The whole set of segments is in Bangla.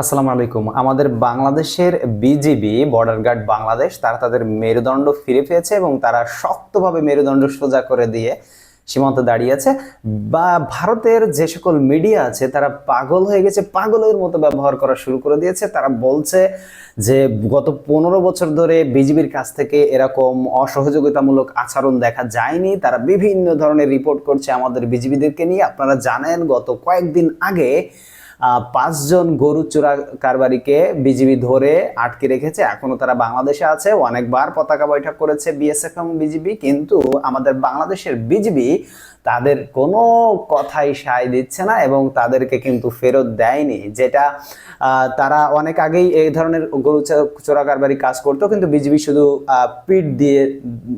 আসসালামু আলাইকুম। আমাদের বাংলাদেশের বিজিবি বর্ডার গার্ড বাংলাদেশ, তারা তাদের মেরুদণ্ড ফিরে পেয়েছে এবং তারা শক্তভাবে মেরুদণ্ড সোজা করে দিয়ে সীমান্তে দাঁড়িয়েছে বা ভারতের যে সকল মিডিয়া আছে, তারা পাগল হয়ে গেছে, পাগলের মতো ব্যবহার করা শুরু করে দিয়েছে। তারা বলছে যে, গত পনেরো বছর ধরে বিজিবির কাছ থেকে এরকম অসহযোগিতামূলক আচরণ দেখা যায়নি। তারা বিভিন্ন ধরনের রিপোর্ট করছে আমাদের বিজিবিদেরকে নিয়ে। আপনারা জানেন, গত কয়েকদিন আগে পাঁচজন গরু চোরা কারবারিকে বিজিবি ধরে আটকে রেখেছে। এখনও তারা বাংলাদেশে আছে। অনেকবার পতাকা বৈঠক করেছে বিএসএফ এবং বিজিবি, কিন্তু আমাদের বাংলাদেশের বিজিবি তাদের কোনো কথাই সায় দিচ্ছে না এবং তাদেরকে কিন্তু ফেরত দেয়নি, যেটা তারা অনেক আগেই এই ধরনের গরু চোরা কারবারি কাজ করতো, কিন্তু বিজিবি শুধু পিঠ দিয়ে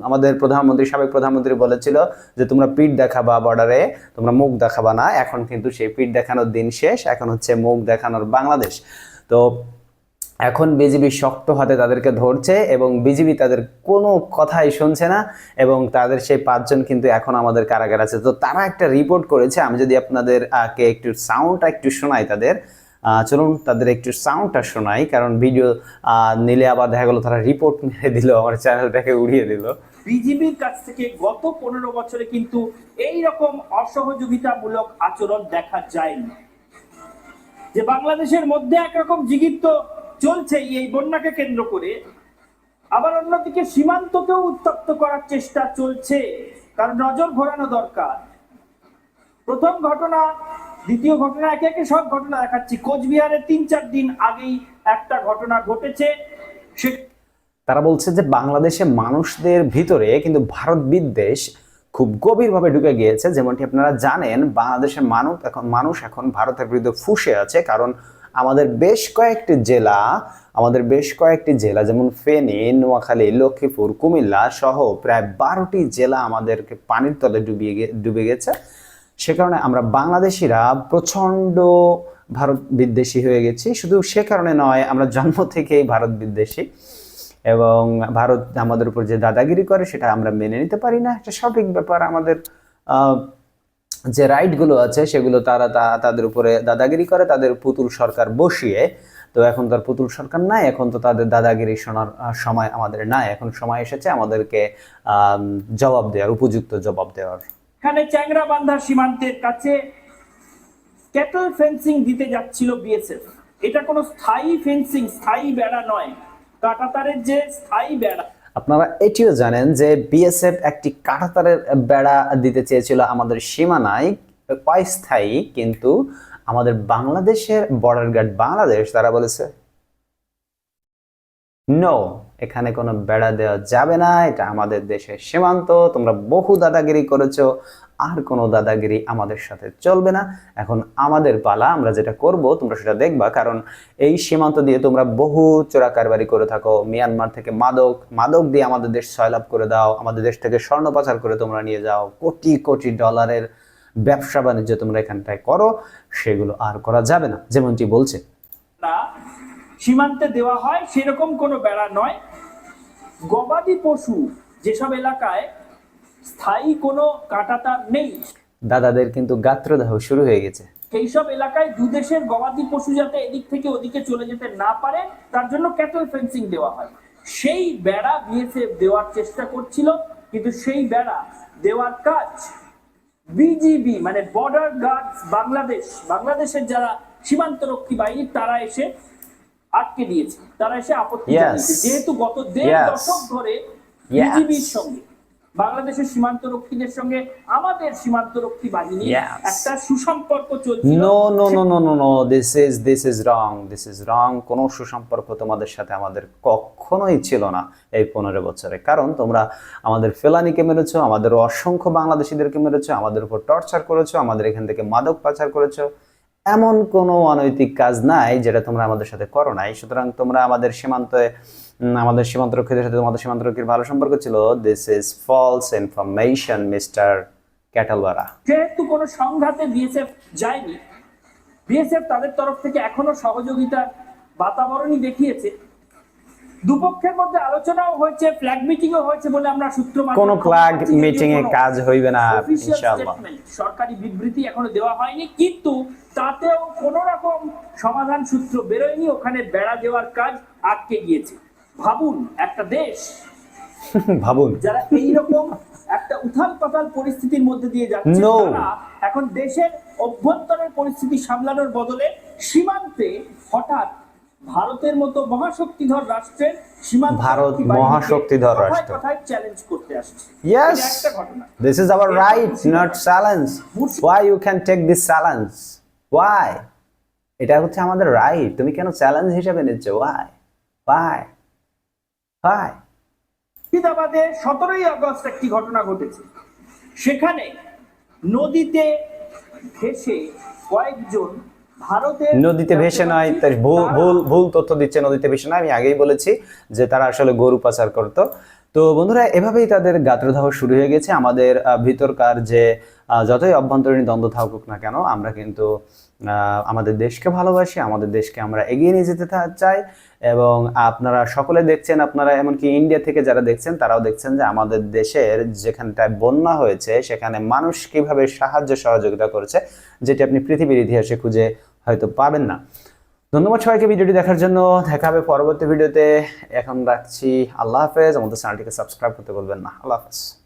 আমাদের প্রধানমন্ত্রী, সাবেক প্রধানমন্ত্রী বলেছিল যে তোমরা পিঠ দেখাবা বর্ডারে তোমরা মুখ দেখাবা না। এখন কিন্তু সেই পিঠ দেখানোর দিন শেষ। এখন হচ্ছে মুখ দেখানোর বাংলাদেশ। তো এখন বিজিবি শক্ত হাতে তাদেরকে ধরছে এবং বিজিবি তাদের কোনো কথাই শুনছে না এবং তাদের সেই পাঁচজন কিন্তু এখন আমাদের কারাগার আছে। তো তারা একটা রিপোর্ট করেছে, আমি যদি আপনাদের কে একটু সাউন্ডটা একটু শোনাই তাদের চলুন তাদের একটু সাউন্ডটা শোনাই, কারণ ভিডিও নিলে আবার দেখা গেলো তারা রিপোর্ট মেরে দিল, আমার চ্যানেলটাকে উড়িয়ে দিল। বিজিবির কাছ থেকে গত পনেরো বছরে কিন্তু এই রকম অসহযোগিতামূলক আচরণ দেখা যায়নি। যে বাংলাদেশের মধ্যে একরকম জিগিত চলছে এই বন্যাকে কেন্দ্র করে, আবার অন্যদিকে সীমান্তকেও উত্তপ্ত করার চেষ্টা চলছে, কারণ নজর ঘোরানো দরকার। প্রথম ঘটনা, দ্বিতীয় ঘটনা, একে একে সব ঘটনা দেখাচ্ছি। কোচবিহারে তিন চার দিন আগেই একটা ঘটনা ঘটেছে। সে তারা বলছে যে বাংলাদেশে মানুষদের ভিতরে কিন্তু ভারত বিদ্বেষ খুব গভীরভাবে ঢুকে গিয়েছে, যেমনটি আপনারা জানেন, বাংলাদেশের মানুষ এখন মানুষ এখন ভারতের বিরুদ্ধে ফুসে আছে, কারণ আমাদের বেশ কয়েকটি জেলা, আমাদের বেশ কয়েকটি জেলা, যেমন ফেনী, নোয়াখালী, লক্ষ্মীপুর, কুমিল্লা সহ প্রায় বারোটি জেলা আমাদেরকে পানির তলে ডুবিয়ে ডুবে গেছে। সে কারণে আমরা বাংলাদেশিরা প্রচণ্ড ভারত বিদ্বেষী হয়ে গেছি। শুধু সে কারণে নয়, আমরা জন্ম থেকেই ভারত বিদ্বেষী। এবং ভারত আমাদের উপর যে দাদাগিরি করে, সেটা আমরা মেনে নিতে পারি না। এটা সঠিক ব্যাপার আমাদের যে রাইটগুলো আছে, সেগুলো তারা তাদের উপরে দাদাগিরি করে, তাদের পুতুল সরকার বসিয়ে, তো এখন তার পুতুল সরকার নাই, এখন তো তাদের দাদাগিরি শোনার সময় আমাদের নাই। এখন সময় এসেছে আমাদেরকে জবাব দেওয়ার, উপযুক্ত জবাব দেওয়ার। এখানে চ্যাংরা বান্ধার সীমান্তের কাছে ক্যাটল ফেন্সিং দিতে যাচ্ছিল বিএসএফ এটা কোনো স্থায়ী ফেন্সিং স্থায়ী বেড়া নয়। কাটাতারের যে স্থায়ী বেড়া। আপনারা এটিও জানেন যে বিএসএফ একটি কাঁটাতারের বেড়া দিতে চেয়েছিল আমাদের সীমানায়, অস্থায়ী, কিন্তু আমাদের বাংলাদেশের বর্ডার গার্ড বাংলাদেশ, তারা বলেছে নো এখানে কোনো বেড়া দেওয়া যাবে না, এটা আমাদের দেশের সীমান্ত, তোমরা বহু দাদাগিরি করেছ, আর কোনো দাদাগিরি আমাদের সাথে চলবে না। এখন আমাদের পালা, আমরা যেটা করব, তোমরা সেটা দেখবা, কারণ এই সীমান্ত দিয়ে তোমরা বহু চোরা কারবারি করে থাকো। মিয়ানমার থেকে মাদক মাদক দিয়ে আমাদের দেশ সয়লাভ করে দাও, আমাদের দেশ থেকে স্বর্ণ পাচার করে তোমরা নিয়ে যাও। কোটি কোটি ডলারের ব্যবসা বাণিজ্য তোমরা এখানটায় করো, সেগুলো আর করা যাবে না, যেমনটি বলছে। সীমান্তে দেওয়া হয় সেরকম কোনো বেড়া নয়। গবাদি পশু যেসব এলাকায় স্থায়ী কোনো কাটাতার নেই দাদাদের কিন্তু গাত্রদাহ শুরু হয়ে গেছে। সেই সব এলাকায় দুদেশের গবাদি পশু যাতে এদিক থেকে ওদিকে চলে যেতে না পারে তার জন্য ক্যাটল ফেন্সিং দেওয়া হয়। সেই বেড়া বিএসএফ দেওয়ার চেষ্টা করছিল কিন্তু সেই বেড়া দেওয়ার কাজ বিজিবি মানে বর্ডার গার্ডস বাংলাদেশ বাংলাদেশের যারা সীমান্তরক্ষী বাহিনী তারা এসে আটকে দিয়েছে। তারা এসে আপত্তি জানিয়েছে। যেহেতু গত দেড় দশক ধরে. বিজিবির সঙ্গে বাংলাদেশের সীমান্তরক্ষীদের সঙ্গে আমাদের সীমান্তরক্ষী বাহিনী Yes. একটা সুসম্পর্ক চলছিল। No no no no no no this is this is wrong this is wrong কোনো সুসম্পর্ক তোমাদের সাথে আমাদের কখনোই ছিল না এই পনেরো বছরে। কারণ তোমরা আমাদের ফেলানিকে মেরেছো আমাদের অসংখ্য বাংলাদেশিদেরকে মেরেছো আমাদের উপর টর্চার করেছ আমাদের এখান থেকে মাদক পাচার করেছ। এমন কোনো অনৈতিক কাজ নাই যেটা তোমরা আমাদের সাথে করো নাই। সুতরাং তোমরা আমাদের সীমান্তে আমাদের সীমান্তরক্ষীদের সাথে তোমাদের সীমান্তরক্ষীর ভালো সম্পর্ক ছিল। This is false information mister ক্যাটালওয়ারা যেহেতু কোনো সংঘাতে বিএসএফ যায়নি বিএসএফ তাদের তরফ থেকে এখনও সহযোগিতা বাতাবরণই দেখিয়েছে। দুপক্ষের মধ্যে আলোচনাও হয়েছে ফ্ল্যাগ মিটিংও হয়েছে বলে আমরা সূত্র কোনো ফ্ল্যাগ মিটিং এ কাজ হইবে না ইনশাআল্লাহ। সরকারি বিবৃতি এখনও দেওয়া হয়নি কিন্তু তাতেও কোন রকম সমাধান সূত্র বেরোয়নি ওখানে বেড়া দেওয়ার কাজ আটকে গিয়েছে। ভাবুন একটা দেশ ভাবুন। যারা এইরকম একটা উথাল পাতাল পরিস্থিতির মধ্যে দিয়ে যাচ্ছে. তারা এখন দেশের অভ্যন্তরের পরিস্থিতি সামলানোর বদলে সীমান্তে হঠাৎ ভারতের মতো মহাশক্তিধর রাষ্ট্রের সীমান্ত ভারত মহাশক্তিধর রাষ্ট্র। কথায় চ্যালেঞ্জ করতে আসছে ঘটনা This is our right, not challenge. Why you can take this challenge? Why? এটা হচ্ছে আমাদের রাইট তুমি কেন চ্যালেঞ্জ হিসেবে নিচ্ছ ওয়াই ওয়াই ওয়াই মুর্শিদাবাদে সতেরোই আগস্ট একটি ঘটনা ঘটেছে সেখানে নদীতে ভেসে কয়েকজন নদীতে ভেসে নয় তার ভুল ভুল তথ্য দিচ্ছে নদীতে ভেসে নয় আমি আগেই বলেছি যে তারা আসলে গরু পাচার করত। তো বন্ধুরা এভাবেই তাদের গাত্রদাহ শুরু হয়ে গেছে। আমাদের ভিতরকার যে যতই অভ্যন্তরীণ দ্বন্দ্ব থাকুক না কেন আমরা কিন্তু আমাদের দেশকে ভালোবাসি আমাদের দেশকে আমরা এগিয়ে নিয়ে যেতে চাই। এবং আপনারা সকলে দেখছেন আপনারা এমনকি ইন্ডিয়া থেকে যারা দেখছেন তারাও দেখছেন যে আমাদের দেশের যেখানটায় বন্যা হয়েছে সেখানে মানুষ কীভাবে সাহায্য সহযোগিতা করেছে যেটি আপনি পৃথিবীর ইতিহাসে খুঁজে হয়তো পাবেন না। ধন্যবাদ সবাইকে ভিডিওটি দেখার জন্য। দেখা হবে পরবর্তী ভিডিওতে। এখন রাখছি। আল্লাহ হাফেজ। আমাদের চ্যানেলটিকে সাবস্ক্রাইব করতে বলবেন না। আল্লাহ হাফেজ।